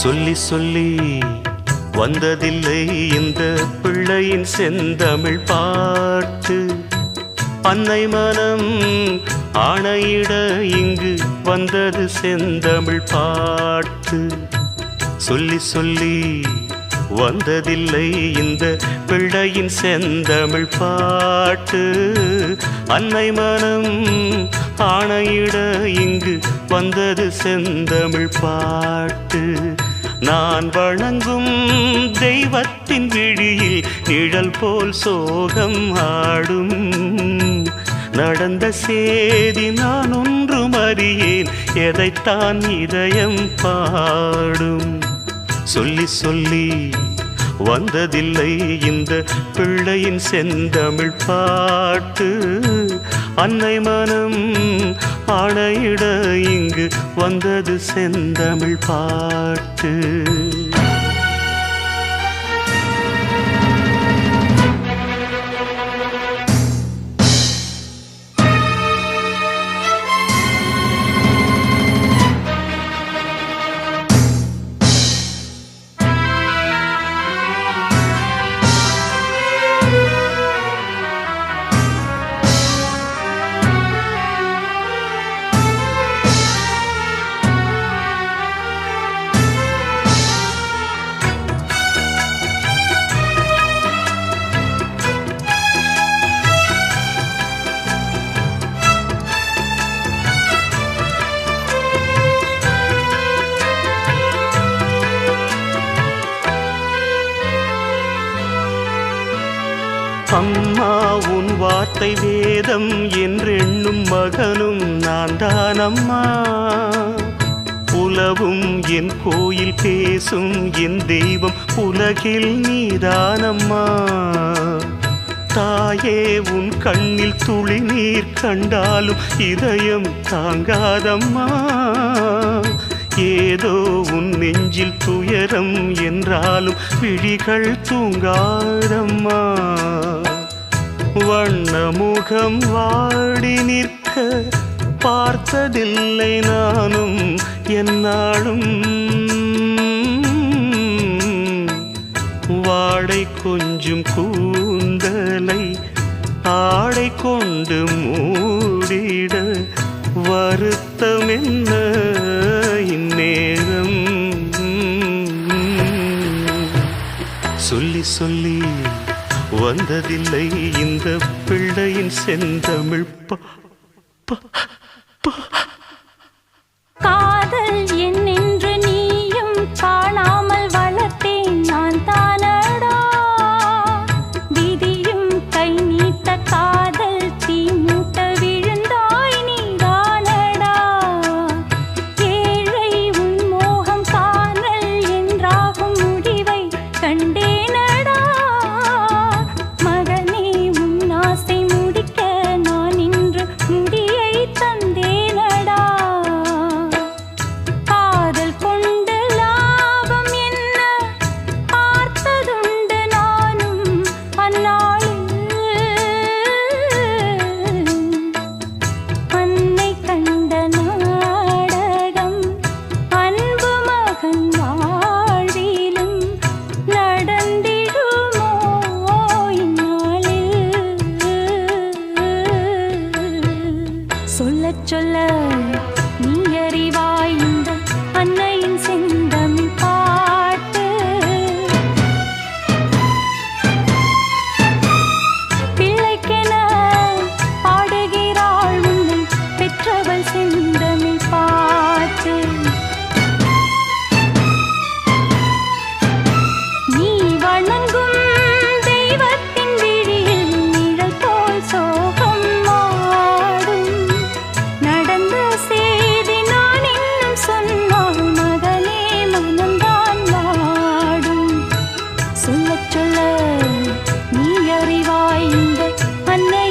சொல்லி சொல்லி வந்ததில்லை இந்த பிள்ளையின் செந்தமிழ் பாட்டு. அன்னை மனம் ஆணையிட இங்கு வந்தது செந்தமிழ் பாட்டு. சொல்லி சொல்லி வந்ததில்லை இந்த பிள்ளையின் செந்தமிழ் பாட்டு. அன்னை மனம் ஆணையிட இங்கு வந்தது செந்தமிழ் பாட்டு. நான் வணங்கும் தெய்வத்தின் விழியில் நிழல் போல் சோகம் ஆடும். நடந்த சேதி நான் ஒன்றும் அறியேன் எதைத்தான் இதயம் பாடும். சொல்லி சொல்லி வந்ததில்லை இந்த பிள்ளையின் செந்தமிழ் பாட்டு. அன்னை மனம் ஆணையிட இங்கு வந்தது செந்தமிழ் பாட்டு. அம்மா உன் வார்த்தை வேதம் என்றெண்ணும் மகனும் நான் தான் அம்மா உலவும் என் கோயில் பேசும் என் தெய்வம் உலகில் நீதானம்மா. தாயே உன் கண்ணில் துளி நீர் கண்டாலும் இதயம் தாங்காதம்மா. ஏதோ உன் நெஞ்சில் துயரம் என்றாலும் விழிகள் தூங்காதம்மா. வண்ணமுகம் வாடி நிற்க பார்த்ததில்லை நானும் என்னாலும். வாடை கொஞ்சம் கூந்தலை ஆடை கொண்டு மூடிட வருத்தம் என்ன இந்நேரம்? சொல்லி சொல்லி. வந்ததில்லை. இந்த பிள்ளையின் செந்தமிழ் பா சொல்ல சொல்ல நீ அறிவாய் இந்த அன்னையின் செந்தமிழ் சொல்ல நீ அறிவாய் இந்த அன்னை